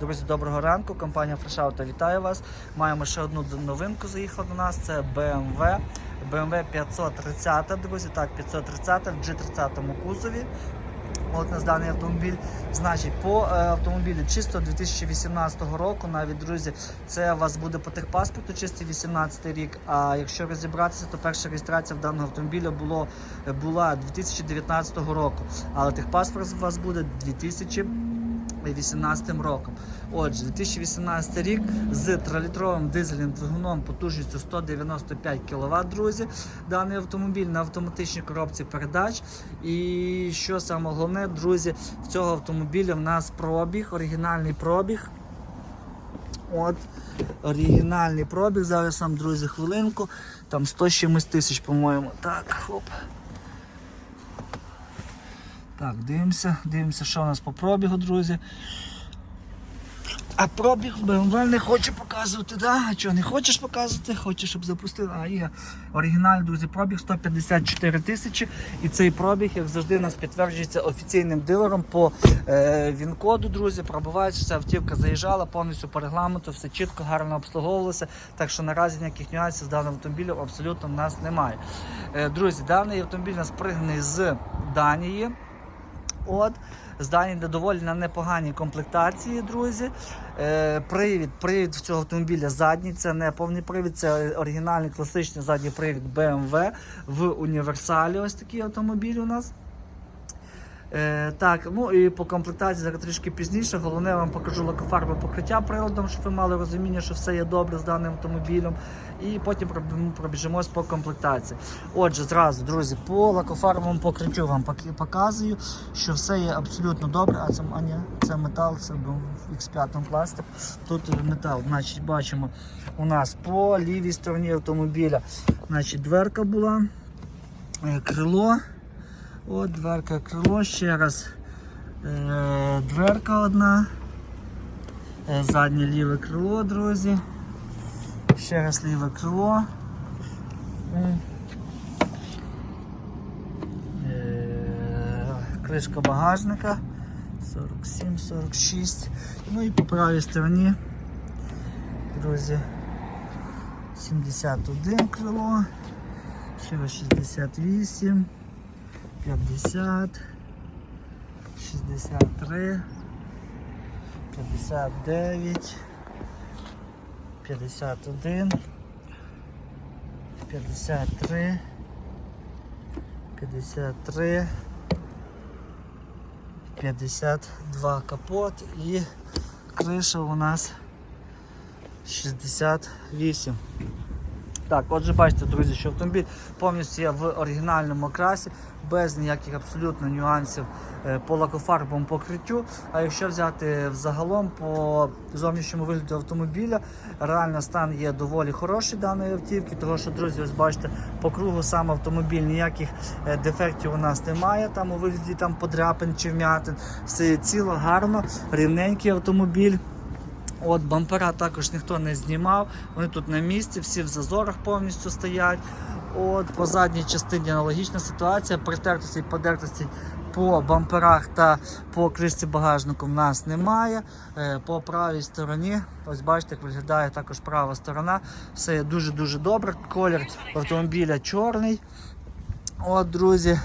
Друзі, доброго ранку. Компанія Fresh Auto вітає вас. Маємо ще одну новинку. Заїхала до нас. Це BMW. BMW 530, друзі. Так, 530 в G30 кузові. От нас даний автомобіль. Значить, по е, автомобілю чисто 2018 року, навіть друзі, це у вас буде по техпаспорту чистий 18 рік. А якщо розібратися, то перша реєстрація в даного автомобіля було, була 2019 року. Але техпаспорт у вас буде 2018 роком. Отже, 2018 рік з 3-літровим дизельним двигуном потужністю 195 кВт, друзі. Даний автомобіль на автоматичній коробці передач. І що саме головне, друзі, в цього автомобіля в нас пробіг, оригінальний пробіг. От, оригінальний пробіг. Зараз вам, друзі, хвилинку. Там 100 чимось тисяч, по-моєму. Так, хоп. Так, дивимося, дивимося, що у нас по пробігу, друзі. А пробіг BMW не хоче показувати, да? А чого не хочеш показувати? Хочеш, щоб запустили. А є оригінальний, друзі, пробіг 154 тисячі. І цей пробіг, як завжди, у нас підтверджується офіційним дилером по е, він-коду, друзі. Пробувається, ця автівка заїжджала повністю по регламенту, все чітко, гарно обслуговувалося. Так що наразі ніяких нюансів з даним автомобілем абсолютно в нас немає. Е, друзі, даний автомобіль у нас пригнаний з Данії. От, здані доволі на непоганій комплектації, друзі. Е, привід, привід в цього автомобіля задній, це не повний привід, це оригінальний класичний задній привід BMW в універсалі. Ось такий автомобіль у нас. Е, так, ну і по комплектації зараз трішки пізніше. Головне, я вам покажу лакофарбове покриття приладом, щоб ви мали розуміння, що все є добре з даним автомобілем. І потім проб- пробіжимось по комплектації. Отже, зразу, друзі, по лакофарбовому покриттю вам показую, що все є абсолютно добре. А це, а ні, це метал, це був X5 пластик. Тут метал. Значить, бачимо, у нас по лівій стороні автомобіля значить, дверка була, е, крило. От дверка крило, ще раз е, дверка одна, е, заднє ліве крило, друзі. Ще раз ліве крило. Е, кришка багажника 47-46. Ну і по правій стороні, друзі, 71 крило, ще раз 68. 50, 63, 59, 51, 53, 53, 52 капот і криша у нас 68. Так, отже, бачите, друзі, що автомобіль повністю є в оригінальному окрасі, без ніяких абсолютно нюансів е, по лакофарбовому покриттю. А якщо взяти взагалом по зовнішньому вигляду автомобіля, реально стан є доволі хороший даної автівки, тому що, друзі, ось бачите, по кругу сам автомобіль ніяких е, дефектів у нас немає, там у вигляді там подряпин чи вмятин. Все ціло, гарно, рівненький автомобіль. От бампера також ніхто не знімав. Вони тут на місці, всі в зазорах повністю стоять. От по задній частині аналогічна ситуація. Притертості і подертості по бамперах та по кришці багажнику в нас немає. Е, По правій стороні, ось бачите, як виглядає також права сторона. Все дуже-дуже добре. Колір автомобіля чорний. От, друзі.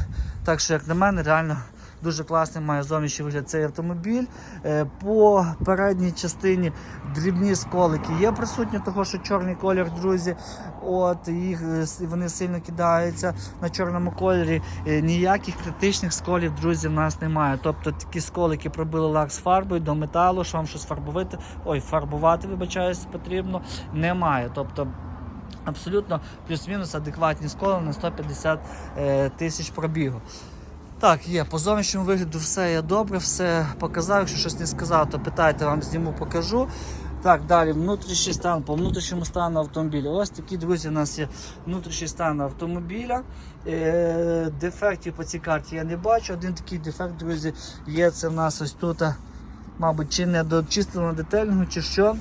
Так що, як на мене, реально дуже класний має зовнішній вигляд цей автомобіль. Е, По передній частині дрібні сколики є присутні, того що чорний колір, друзі. От їх е, вони сильно кидаються на чорному кольорі. Е, Ніяких критичних сколів, друзі, в нас немає. Тобто такі сколики пробили лак з фарбою до металу, що вам щось фарбувати, ой, фарбувати, вибачаюсь, потрібно, немає. Тобто абсолютно плюс-мінус адекватні сколи на 150 е, тисяч пробігу. Так, є, по зовнішньому вигляду все є добре, все показав. Якщо щось не сказав, то питайте, вам зніму, покажу. Так, далі внутрішній стан по внутрішньому стану автомобіля. Ось такі, друзі, у нас є внутрішній стан автомобіля. Е, дефектів по цій карті я не бачу. Один такий дефект, друзі, є. Це в нас ось тут, мабуть, чи не до чистого детального, чи що.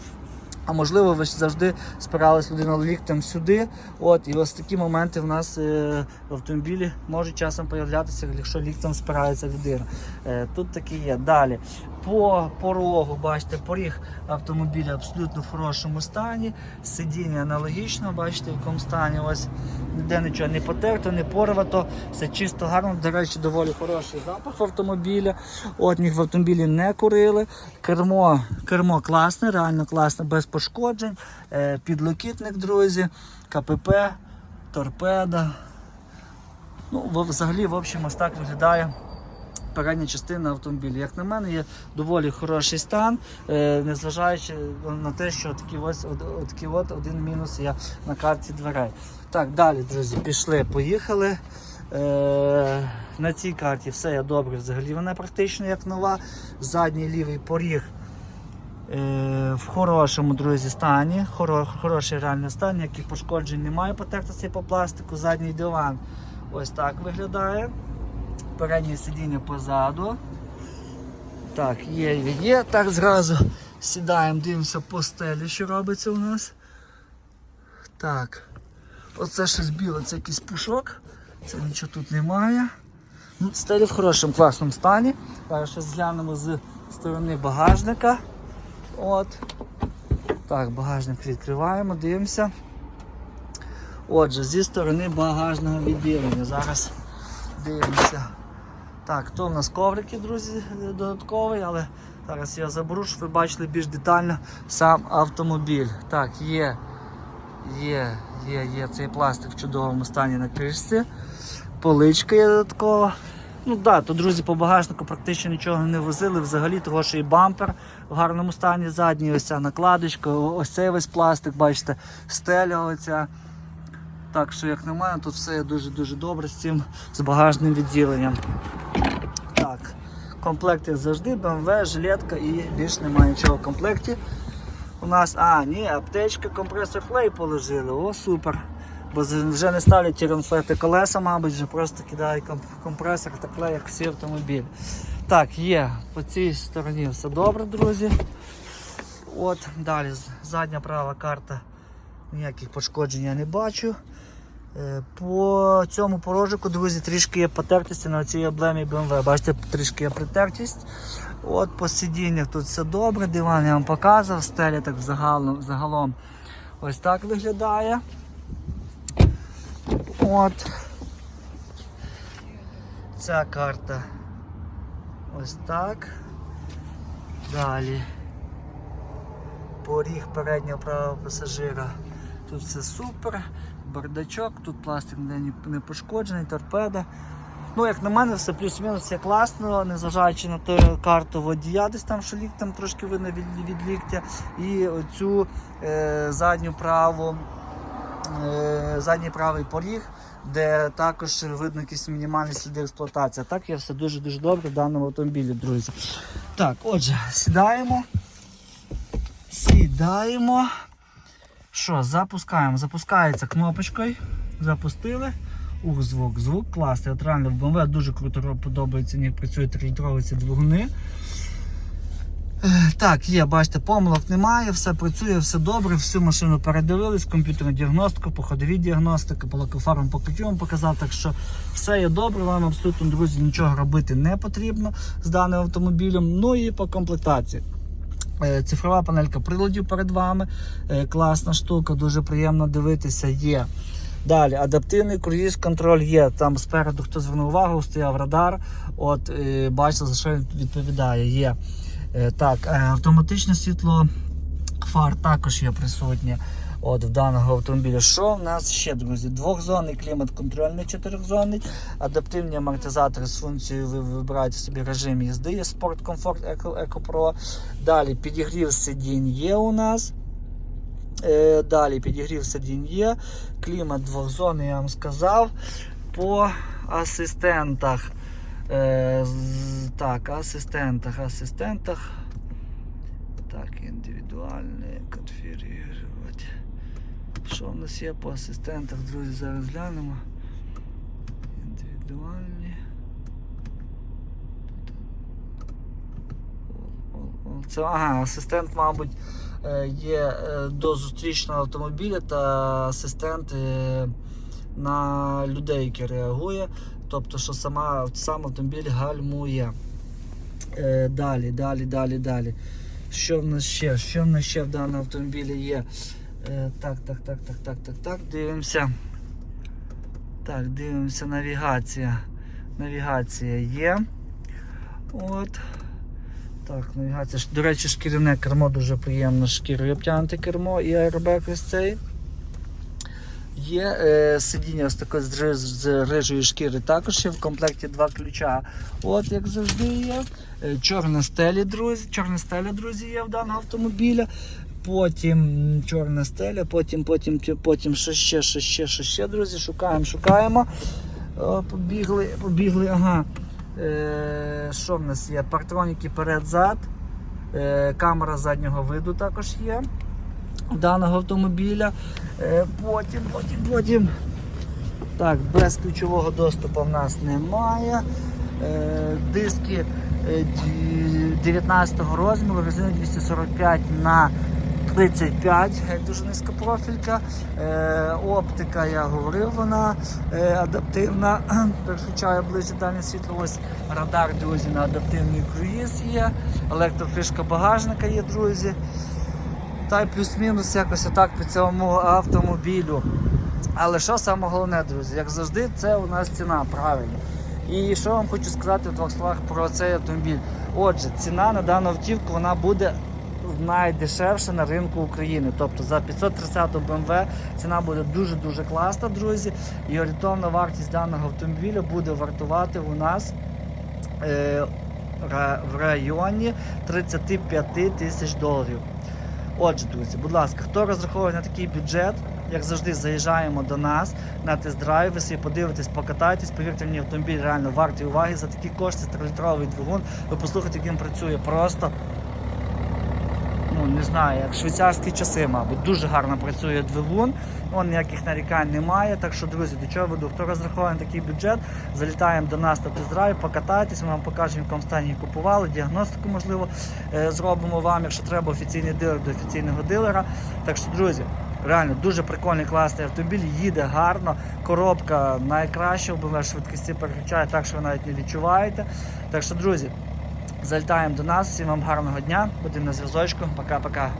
А можливо, ви ж завжди спирались людина ліктем сюди. От, і ось такі моменти в нас е, в автомобілі можуть часом появлятися, якщо ліктем спирається людина. Е, тут такі є. Далі. По порогу, бачите, поріг автомобіля абсолютно в хорошому стані. Сидіння аналогічно, бачите, в якому стані. Ось ніде нічого не потерто, не порвато, все чисто гарно. До речі, доволі хороший запах автомобіля. От ніг в автомобілі не курили. Кермо, кермо класне, реально класне, без пошкоджень. Е, Підлокітник, друзі, КПП, торпеда. Ну, взагалі, в общем, ось так виглядає передня частина автомобіля. Як на мене, є доволі хороший стан, е, незважаючи на те, що такий ось, такий от один мінус є на карті дверей. Так, далі, друзі, пішли, поїхали. Е, на цій карті все є добре, взагалі вона практично як нова. Задній лівий поріг е, в хорошому друзі стані, хоро, хороший реальний стан, ніяких пошкоджень немає, потертостей по пластику, задній диван ось так виглядає. Переднє сидіння позаду. Так, є, є, є. Так, зразу сідаємо, дивимося по стелі, що робиться у нас. Так. Оце щось біле, це якийсь пушок. Це нічого тут немає. Ну, стелі в хорошому класному стані. Зараз щось зглянемо з сторони багажника. От. Так, багажник відкриваємо, дивимося. Отже, зі сторони багажного відділення. Зараз дивимося. Так, то в нас коврики, друзі, додатковий, але зараз я заберу, щоб ви бачили більш детально сам автомобіль. Так, є, є, є, є цей пластик в чудовому стані на кришці. Поличка є додаткова. Ну да, то друзі по багажнику практично нічого не возили взагалі, того що і бампер в гарному стані задній, ось ця накладочка, ось цей весь пластик, бачите, стеля оця. Так що, як на мене, тут все дуже-дуже добре з цим з багажним відділенням. Так, комплект як завжди, BMW, жилетка і більш немає нічого в комплекті. У нас, а, ні, аптечка, компресор флей положили, о, супер. Бо вже не ставлять ті ронфлети колеса, мабуть, вже просто кидають компресор та флей, як всі автомобілі. Так, є, по цій стороні все добре, друзі. От, далі задня права карта. Ніяких пошкоджень я не бачу. Е, По цьому порожику, друзі, трішки є потертості на цій облемі BMW. Бачите, трішки є притертість. От по сидіннях тут все добре, диван я вам показував, стеля так загалом, загалом ось так виглядає. От. Ця карта ось так. Далі. Поріг переднього правого пасажира. Тут все супер. Бардачок, тут пластик не- пошкоджений, торпеда. Ну, як на мене, все плюс-мінус все класно, незважаючи на ту карту водія, десь там, що ліктем трошки видно від, від ліктя. І оцю е, задню праву, е, задній правий поріг, де також видно якісь мінімальні сліди експлуатації. Так є все дуже-дуже добре в даному автомобілі, друзі. Так, отже, сідаємо. Сідаємо. Що, запускаємо. Запускається кнопочкою. Запустили. Ух, звук, звук класний. От реально в BMW дуже круто подобається, як працюють 3-літрові ці двигуни. Е, Так, є, бачите, помилок немає, все працює, все добре, всю машину передивились, комп'ютерну діагностику, походові діагностики, по лакофарам покриттю вам показав, так що все є добре, вам абсолютно, друзі, нічого робити не потрібно з даним автомобілем. Ну і по комплектації. Е, Цифрова панелька приладів перед вами. Е, Класна штука, дуже приємно дивитися. Є. Далі адаптивний круїз контроль є. Там спереду, хто звернув увагу, стояв радар. От е, бачите, за що він відповідає. Є. Так, автоматичне світло фар також є присутнє. От в даного автомобіля. Що в нас ще, друзі? Двохзонний клімат-контроль не чотирьохзонний, адаптивні амортизатори з функцією ви вибираєте собі режим їзди, є спорт, еко Pro. Далі підігрів сидінь є у нас. Е, далі підігрів сидінь є. Клімат двохзонний, я вам сказав. По асистентах. Е, так, асистентах, асистентах. Так, індивідуальне конфігурувати. Що в нас є по асистентах, друзі, зараз глянемо. Індивідуальні. Це, ага, асистент, мабуть, е, є е, до зустрічного автомобіля та асистент е, на людей, який реагує. Тобто, що сама, сам автомобіль гальмує. Далі, далі, далі, далі. Що в нас ще? Що в нас ще в даному автомобілі є? Е, так, так, так, так, так, так, так. Дивимося. Так, дивимося, навігація. Навігація є. От. Так, навігація. До речі, шкіряне кермо дуже приємно шкірою обтягнуте кермо і аеробек ось цей. Є е, сидіння ось таке з, з рижої шкіри, також є в комплекті два ключа. От як завжди є. Е, чорна стелі, друзі. Чорна стеля, друзі, є в даного автомобіля. Потім чорна стеля, потім, потім, потім що ще, що ще, що ще, друзі. Шукаємо, шукаємо. О, побігли, побігли, ага. Е, що в нас є? Партроніки перед-зад. Е, камера заднього виду також є даного автомобіля. Е, потім, потім, потім. Так, без ключового доступу в нас немає. Е, диски е, 19 розміру, резина 245 на 35, е, дуже низька профілька. Е, оптика, я говорив, вона е, адаптивна. Переключаю ближче дальнє світло. Ось радар, друзі, на адаптивний круїз є. Електрокришка багажника є, друзі. Та й плюс-мінус якось отак по цьому автомобілю. Але що саме головне, друзі, як завжди, це у нас ціна, правильно. І що вам хочу сказати в двох словах про цей автомобіль. Отже, ціна на дану автівку вона буде найдешевша на ринку України. Тобто за 530 BMW ціна буде дуже-дуже класна, друзі. І орієнтовна вартість даного автомобіля буде вартувати у нас е, в районі 35 тисяч доларів. Отже, друзі, будь ласка, хто розраховує на такий бюджет, як завжди, заїжджаємо до нас на тест-драйв, ви собі подивитесь, покатайтесь. Повірте мені, автомобіль реально вартий уваги за такі кошти, 3-літровий двигун. Ви послухайте, як він працює просто. Ну, не знаю, як швейцарські часи, мабуть. Дуже гарно працює двигун, он ніяких нарікань немає. Так що, друзі, до чого веду? Хто розраховує такий бюджет, залітаємо до нас на тест-драйв, покатайтесь, ми вам покажемо, якому стані купували, діагностику, можливо, е, зробимо вам, якщо треба, офіційний дилер до офіційного дилера. Так що, друзі, реально дуже прикольний, класний автомобіль, їде гарно, коробка найкраща, ОБВ швидкості переключає так, що ви навіть не відчуваєте. Так що, друзі, залітаємо до нас, всім вам гарного дня, будемо на зв'язочку. Пока-пока.